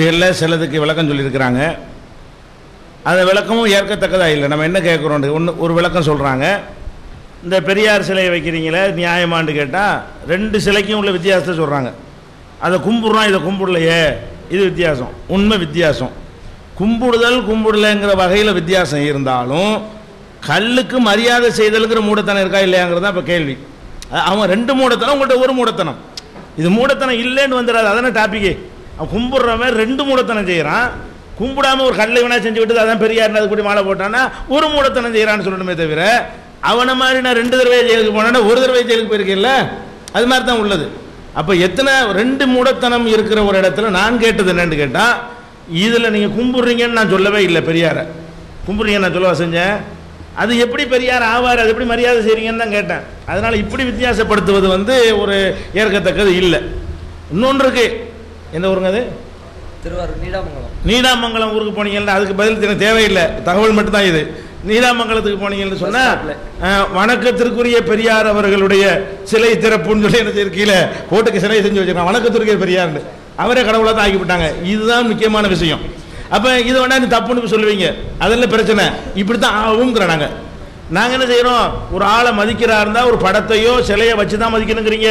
இதில் சிலதுக்கு விளக்கம் சொல்லியிருக்கிறாங்க. அந்த விளக்கமும் ஏற்கத்தக்கதாக இல்லை. நம்ம என்ன கேட்குறோம் ஒன்று ஒரு விளக்கம் சொல்கிறாங்க இந்த பெரியார் சிலையை வைக்கிறீங்களே நியாயமான்னு கேட்டால் ரெண்டு சிலைக்கும் உள்ள வித்தியாசத்தை சொல்கிறாங்க அதை கும்பிட்றோம் இதை கும்பிடலையே. இது வித்தியாசம். உண்மை வித்தியாசம். கும்பிடுதல் கும்பிடலைங்கிற வகையில் வித்தியாசம் இருந்தாலும் கல்லுக்கு மரியாதை செய்தலுங்கிற மூடத்தனம் இருக்கா இல்லையாங்கிறது தான் இப்போ கேள்வி. அவன் ரெண்டு மூடத்தனம் உங்கள்கிட்ட ஒரு மூடத்தனம். இது மூடத்தனம் இல்லைன்னு வந்துடாது. அதானே டாப்பிக்கே கும்பிட்றவன் ரெண்டு மூடத்தனம் செய்கிறான் கும்பிடாம ஒரு கல்லை வேணா செஞ்சு விட்டு அதான் பெரியார் அது கூட மாலை போட்டான்னா ஒரு மூடத்தனம் செய்கிறான்னு சொல்லணுமே தவிர அவனை மாதிரி நான் ரெண்டு தடவை ஜெயிலுக்கு போனேன்னா ஒரு தடவை ஜெயிலுக்கு போயிருக்கேன்ல? அது மாதிரி தான் உள்ளது. அப்போ எத்தனை ரெண்டு மூடத்தனம் இருக்கிற ஒரு இடத்துல நான் கேட்டது என்னன்னு கேட்டால் இதில் நீங்கள் கும்பிட்றீங்கன்னு நான் சொல்லவே இல்லை பெரியாரை. கும்பிட்றீங்கன்னு நான் சொல்லவா செஞ்சேன்? அது எப்படி பெரியார் ஆவார் அது எப்படி மரியாதை செய்கிறீங்கன்னு தான் கேட்டேன். அதனால் இப்படி வித்தியாசப்படுத்துவது வந்து ஒரு ஏற்கத்தக்கது இல்லை. இன்னொன்று இருக்குது எந்த ஊருங்க அது? திருவாரூர் நீடாமங்கலம். நீடாமங்கலம் ஊருக்கு போனீங்கன்னா அதுக்கு பதில் எனக்கு தேவையில்லை. தகவல் மட்டும்தான் இது. நீடாமங்கலத்துக்கு போனீங்கன்னு சொன்னா Bus stopல. அஹ், வணக்கத்திற்குரிய பெரியார் அவர்களுடைய சிலை திறப்புன்னு சொல்லி என்ன செய்ய கீழே கோட்டுக்கு சிலை செஞ்சு வச்சிருக்காங்க. வணக்கத்திற்குரிய பெரியார்னு. அவரே கடவுளாக தான் ஆக்கிவிட்டாங்க இதுதான் முக்கியமான விஷயம். அப்ப இது வேணா நீ தப்புன்னு சொல்லுவீங்க. அதெல்லாம் பிரச்சனை. இப்படி தான் ஆகுங்கிற நாங்க. நாங்க என்ன செய்யறோம்? ஒரு ஆளை மதிக்கிறா இருந்தா ஒரு படத்தையோ சிலையை வச்சு தான் மதிக்கணுங்கிறீங்க.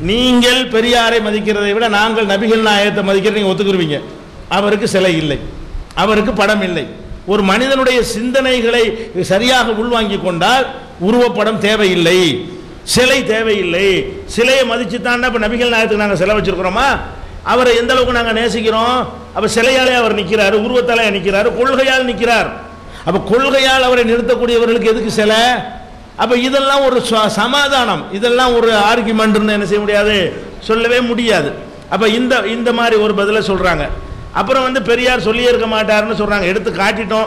நீங்கள் பெரியாரை மதிக்கிறதை விட நாங்கள் நபிகள் நாயகத்தை மதிக்கிற நீங்கள் ஒத்துக்குருவீங்க. அவருக்கு சிலை இல்லை. அவருக்கு படம் இல்லை. ஒரு மனிதனுடைய சிந்தனைகளை சரியாக உள்வாங்கி கொண்டால் உருவப்படம் தேவையில்லை. சிலை தேவையில்லை. சிலையை மதித்து தாண்டா இப்போ நபிகள் நாயகத்துக்கு நாங்கள் சிலை வச்சிருக்கிறோமா? அவரை எந்த அளவுக்கு நாங்கள் நேசிக்கிறோம்? அப்போ சிலையாலே அவர் நிற்கிறாரு உருவத்தாலே நிற்கிறாரு கொள்கையால் நிற்கிறார் அப்போ கொள்கையால் அவரை நிறுத்தக்கூடியவர்களுக்கு எதுக்கு சிலை? அப்போ இதெல்லாம் ஒரு ச- சமாதானம். இதெல்லாம் ஒரு ஆர்குமெண்ட்னு என்ன செய்ய முடியாது? சொல்லவே முடியாது. அப்போ இந்த இந்த மாதிரி ஒரு பதிலை சொல்கிறாங்க அப்புறம் வந்து பெரியார் சொல்லியே இருக்க மாட்டாருன்னு சொல்கிறாங்க எடுத்து காட்டிட்டோம்.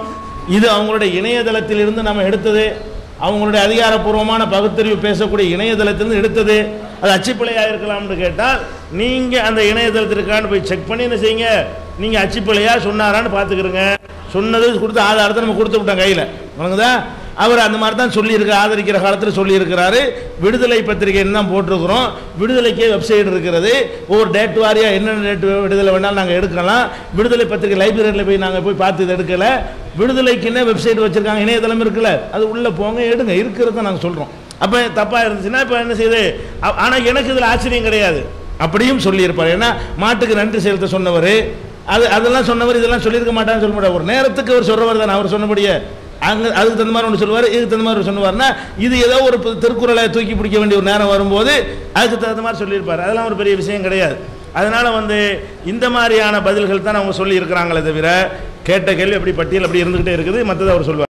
இது அவங்களுடைய இணையதளத்திலிருந்து நம்ம எடுத்தது. அவங்களுடைய அதிகாரப்பூர்வமான பகுத்தறிவு பேசக்கூடிய இணையதளத்திலிருந்து எடுத்தது. அது அச்சுப்பிழையாக இருக்கலாம்னு கேட்டால் நீங்கள் அந்த இணையதளத்திற்கான போய் செக் பண்ணி என்ன செய்யுங்க? நீங்கள் அச்சுப்பிழையா சொன்னாரான்னு பார்த்துக்கிறங்க சொன்னது கொடுத்த ஆதாரத்தை நம்ம கொடுத்து விட்டோம் கையில். வணங்குதா அவர் அந்த மாதிரி தான் சொல்லியிருக்க ஆதரிக்கிற காலத்தில் சொல்லியிருக்கிறாரு. விடுதலை பத்திரிகைன்னு தான் போட்டிருக்கிறோம். விடுதலைக்கே வெப்சைட் இருக்கிறது. ஒவ்வொரு டேட் வாரியாக என்னென்ன டேட் விடுதலை வேணாலும் நாங்கள் எடுக்கலாம். விடுதலை பத்திரிகை லைப்ரரியில் போய் நாங்கள் போய் பார்த்து இதை எடுக்கலை. விடுதலைக்குன்னே வெப்சைட் வச்சுருக்காங்க? இணையதளம் இருக்குல்ல அது உள்ளே போங்க எடுங்க. இருக்கிறத நாங்கள் சொல்கிறோம் அப்போ தப்பாக இருந்துச்சுன்னா இப்போ என்ன செய்யுது ஆனால் எனக்கு இதில் ஆச்சரியம் கிடையாது. அப்படியும் சொல்லியிருப்பார். ஏன்னா மாட்டுக்கு நன்றி செலுத்த சொன்னவர் அது அதெல்லாம் சொன்னவர் இதெல்லாம் சொல்லியிருக்க மாட்டான்னு சொல்ல மாட்டார் ஒரு நேரத்துக்கு அவர் சொல்கிறவர் தானே. அவர் சொன்னபடியே அங்கே அதுக்கு தகுந்த மாதிரி ஒன்று சொல்லுவார் இதுக்கு தகுந்த மாதிரி சொல்லுவார்னா இது ஏதோ ஒரு திருக்குறளை தூக்கி பிடிக்க வேண்டிய ஒரு நேரம் வரும்போது அதுக்கு தகுந்த மாதிரி சொல்லியிருப்பார். அதெல்லாம் ஒரு பெரிய விஷயம் கிடையாது. அதனால் வந்து இந்த மாதிரியான பதில்கள் தான் அவங்க சொல்லியிருக்கிறாங்களே தவிர கேட்ட கேள்வி அப்படி பட்டியல் அப்படி இருந்துக்கிட்டே இருக்குது மற்றது அவர் சொல்லுவார்.